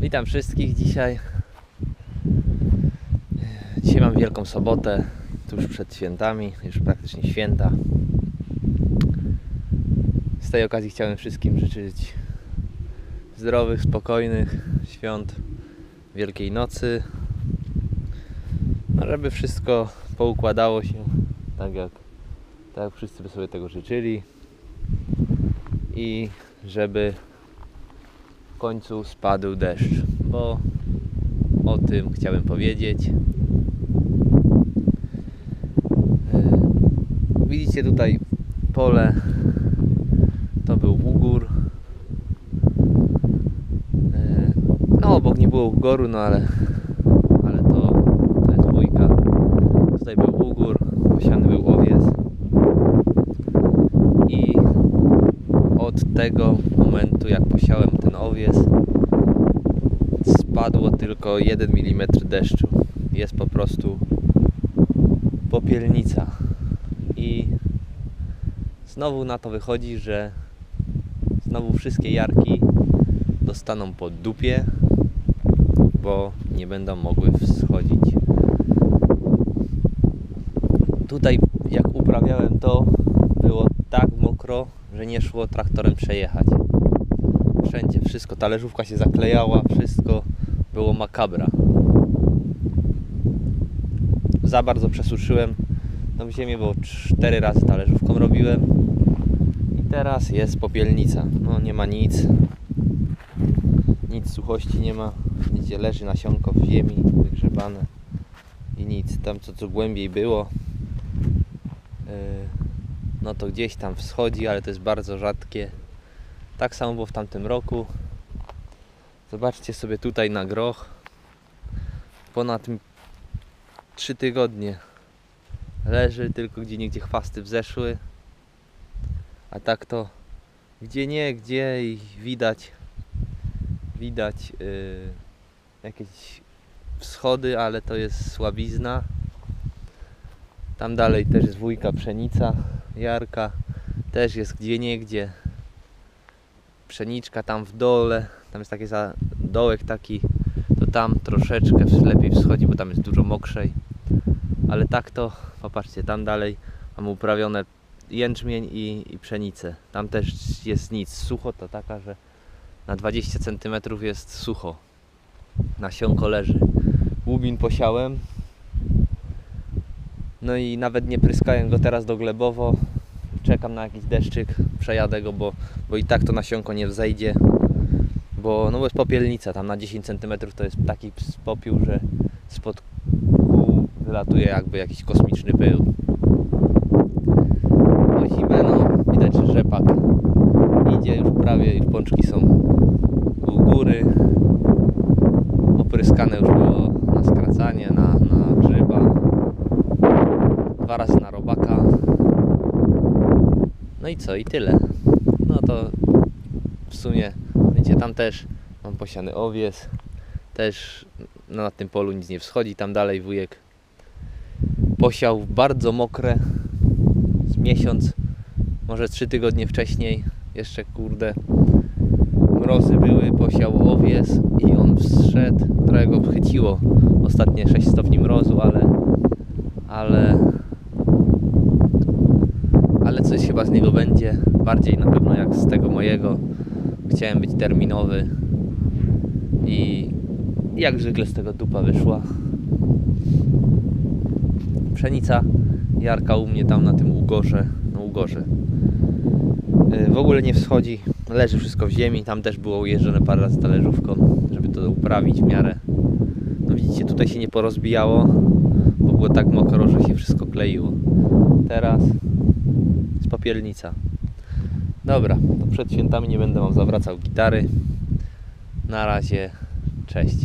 Witam wszystkich dzisiaj. Dzisiaj mam Wielką Sobotę, tuż przed świętami, już praktycznie święta. Z tej okazji chciałem wszystkim życzyć zdrowych, spokojnych świąt Wielkiej Nocy. No, żeby wszystko poukładało się tak jak, tak jak wszyscy by sobie tego życzyli. I żeby w końcu spadł deszcz, bo o tym chciałem powiedzieć. E, Widzicie tutaj pole, to był ugór. E, No obok nie było ugoru, no ale, ale to, to jest wujka. Tutaj był ugór, posiany był owiec. I od tego momentu, jak posiałem ten owiec, tylko 1 mm deszczu. Jest po prostu popielnica. I znowu na to wychodzi, że znowu wszystkie jarki dostaną po dupie, bo nie będą mogły wschodzić. Tutaj, jak uprawiałem to, było tak mokro, że nie szło traktorem przejechać. Wszędzie wszystko, talerzówka się zaklejała, wszystko było makabra. Za bardzo przesuszyłem tą ziemię, bo cztery razy talerzówką robiłem. I teraz jest popielnica. No nie ma nic. Nic suchości nie ma. Widzicie, leży nasionko w ziemi, wygrzebane. I nic. Tam co, co głębiej było, yy, no to gdzieś tam wschodzi, ale to jest bardzo rzadkie. Tak samo było w tamtym roku. Zobaczcie sobie tutaj na groch. Ponad 3 tygodnie leży, tylko gdzie niegdzie chwasty wzeszły. A tak to gdzie nie, gdzie i widać widać yy, jakieś wschody, ale to jest słabizna. Tam dalej też jest wujka pszenica, jarka. Też jest gdzie niegdzie pszeniczka tam w dole, tam jest taki za dołek taki, to tam troszeczkę lepiej wschodzi, bo tam jest dużo mokrzej. Ale tak to, popatrzcie, tam dalej mam uprawione jęczmień i, i pszenicę. Tam też jest nic. Sucho to taka, że na 20 cm jest sucho. Nasionko leży. Łubin posiałem. No i nawet nie pryskałem go teraz doglebowo. Czekam na jakiś deszczyk, przejadę go, bo, bo i tak to nasionko nie wzejdzie. Bo no bo jest popielnica, tam na 10 cm to jest taki popiół, że spod kół wylatuje jakby jakiś kosmiczny pył. O zimę, no widać, że rzepak idzie już prawie, już pączki są u góry. Opryskane już było na skracanie, na, na grzyba. Dwa razy na robaka. No i co? I tyle. No to w sumie, wiecie, tam też mam posiany owiec. Też na tym polu nic nie wschodzi. Tam dalej wujek posiał bardzo mokre. Z miesiąc, może trzy tygodnie wcześniej. Jeszcze kurde mrozy były, posiał owiec i on wszedł. Trochę go chyciło ostatnie 6 stopni mrozu, ale ale ale coś chyba z niego będzie. Bardziej na pewno jak z tego mojego. Chciałem być terminowy i jak zwykle z tego dupa wyszła. Pszenica jarka u mnie tam na tym ugorze, no ugorze. Yy, W ogóle nie wschodzi, leży wszystko w ziemi. Tam też było ujeżdżone parę razy talerzówką, żeby to uprawić w miarę. No widzicie, tutaj się nie porozbijało, bo było tak mokro, że się wszystko kleiło. Teraz jest popielnica. Dobra, to przed świętami nie będę Wam zawracał gitary. Na razie, cześć.